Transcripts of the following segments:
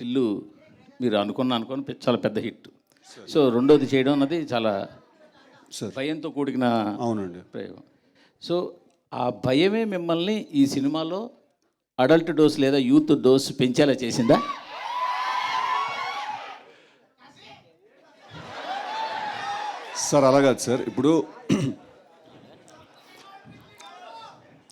టిల్లు మీరు అనుకున్న అనుకుని చాలా పెద్ద హిట్. సో రెండోది చేయడం అన్నది చాలా భయంతో కూడిన అవునండి. ప్రయోగం. సో ఆ భయమే మిమ్మల్ని ఈ సినిమాలో అడల్ట్ డోస్ లేదా యూత్ డోస్ పెంచేలా చేసిందా? సార్ అలా కాదు సార్. ఇప్పుడు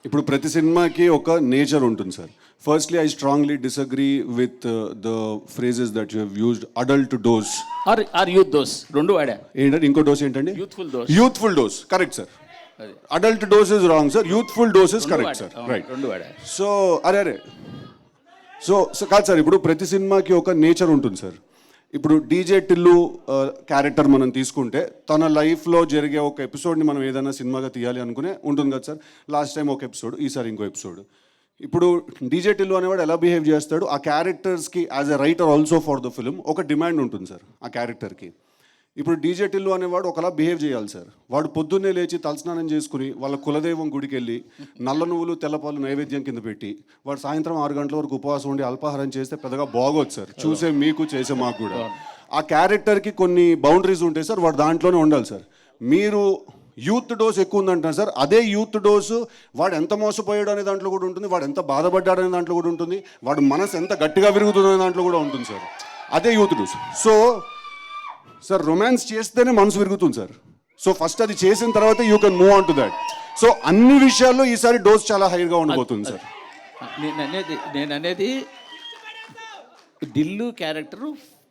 ఇప్పుడు ప్రతి సినిమాకి ఒక నేచర్ ఉంటుంది sir. Firstly I strongly disagree with the phrases that you used adult dose or or youth dose రెండు వాడా? ఏంటంటే ఇంకో డోస్ ఏంటండి? Youthful dose youthful dose correct sir. Adult dose is wrong sir youthful dose is correct sir right రెండు వాడా? So అరే అరే. So so కాదు సార్ ఇప్పుడు ప్రతి సినిమాకి ఒక నేచర్ ఉంటుంది సార్ ఇప్పుడు డీజే టిల్లు క్యారెక్టర్ మనం తీసుకుంటే తన లైఫ్లో జరిగే ఒక ఎపిసోడ్ని మనం ఏదైనా సినిమాగా తీయాలి అనుకునే ఉంటుంది కదా సార్. లాస్ట్ టైం ఒక ఎపిసోడ్ ఈసారి ఇంకో ఎపిసోడ్. ఇప్పుడు డీజే టిల్లు అనేవాడు ఎలా బిహేవ్ చేస్తాడు? ఆ క్యారెక్టర్స్కి as a writer also for the film ఒక డిమాండ్ ఉంటుంది సార్ ఆ క్యారెక్టర్కి. ఇప్పుడు డీజే టిల్లు అనేవాడు ఒకలా బిహేవ్ చేయాలి సార్. వాడు పొద్దున్నే లేచి తలస్నానం చేసుకుని వాళ్ళ కులదైవం గుడికి వెళ్ళి నల్ల నువ్వులు తెల్లపాలు నైవేద్యం కింద పెట్టి వాడు సాయంత్రం ఆరు గంటల వరకు ఉపవాసం ఉండి అల్పాహారం చేస్తే పెద్దగా బాగోదు సార్. చూసే మీకు చేసే మాకు కూడా. ఆ క్యారెక్టర్కి కొన్ని బౌండరీస్ ఉంటాయి సార్ వాడు దాంట్లోనే ఉండాలి సార్. మీరు యూత్ డోస్ ఎక్కువ ఉందంటారు సార్. అదే యూత్ డోసు వాడు ఎంత మోసపోయాడు అనే దాంట్లో కూడా ఉంటుంది వాడు ఎంత బాధపడ్డాడు అనే దాంట్లో కూడా ఉంటుంది వాడు మనసు ఎంత గట్టిగా విరుగుతుంది అనే దాంట్లో కూడా ఉంటుంది సార్. అదే youth dose. So sir romance చేస్తేనే మనసు విరుగుతుంది సార్ సో ఫస్ట్ అది చేసిన తర్వాత you can move on to that so అన్ని విషయాల్లో ఈసారి డోస్ చాలా హైగా ఉండబోతుంది సార్ నేను అనేది నేను అనేది దిల్లు క్యారెక్టర్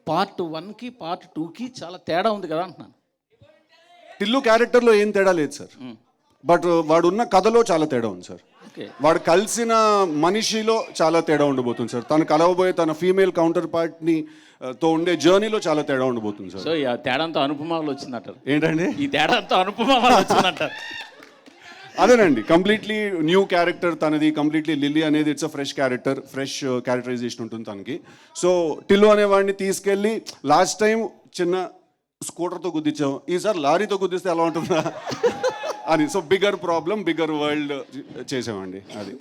పార్ట్ వన్కి పార్ట్ టూకి చాలా తేడా ఉంది కదా అంటున్నాను. టిల్లు క్యారెక్టర్లో ఏం తేడా లేదు సార్ బట్ వాడు ఉన్న కథలో చాలా తేడా ఉంది సార్ వాడు కలిసిన మనిషిలో చాలా తేడా ఉండబోతుంది సార్. తను కలవబోయే తన ఫీమేల్ కౌంటర్ పార్ట్ని తో ఉండే జర్నీలో చాలా తేడా ఉండబోతుంది సార్. సో ఈ తేడాంతో అనుపమాలు వచ్చిందంటారు. ఏంటండి? ఈ తేడాంతో అనుపమాలు వచ్చిందంటారు. అదేనండి. కంప్లీట్లీ న్యూ క్యారెక్టర్ తనది కంప్లీట్లీ లిల్లీ అనేది it's a fresh character fresh characterization ఉంటుంది తనకి. సో టిల్లు అనేవాడిని తీసుకెళ్ళి లాస్ట్ టైం చిన్న స్కూటర్తో గుద్దించాం ఈసారి లారీతో గుద్దిస్తే ఎలా ఉంటుందా? అని so bigger problem bigger world చేసామండి అది.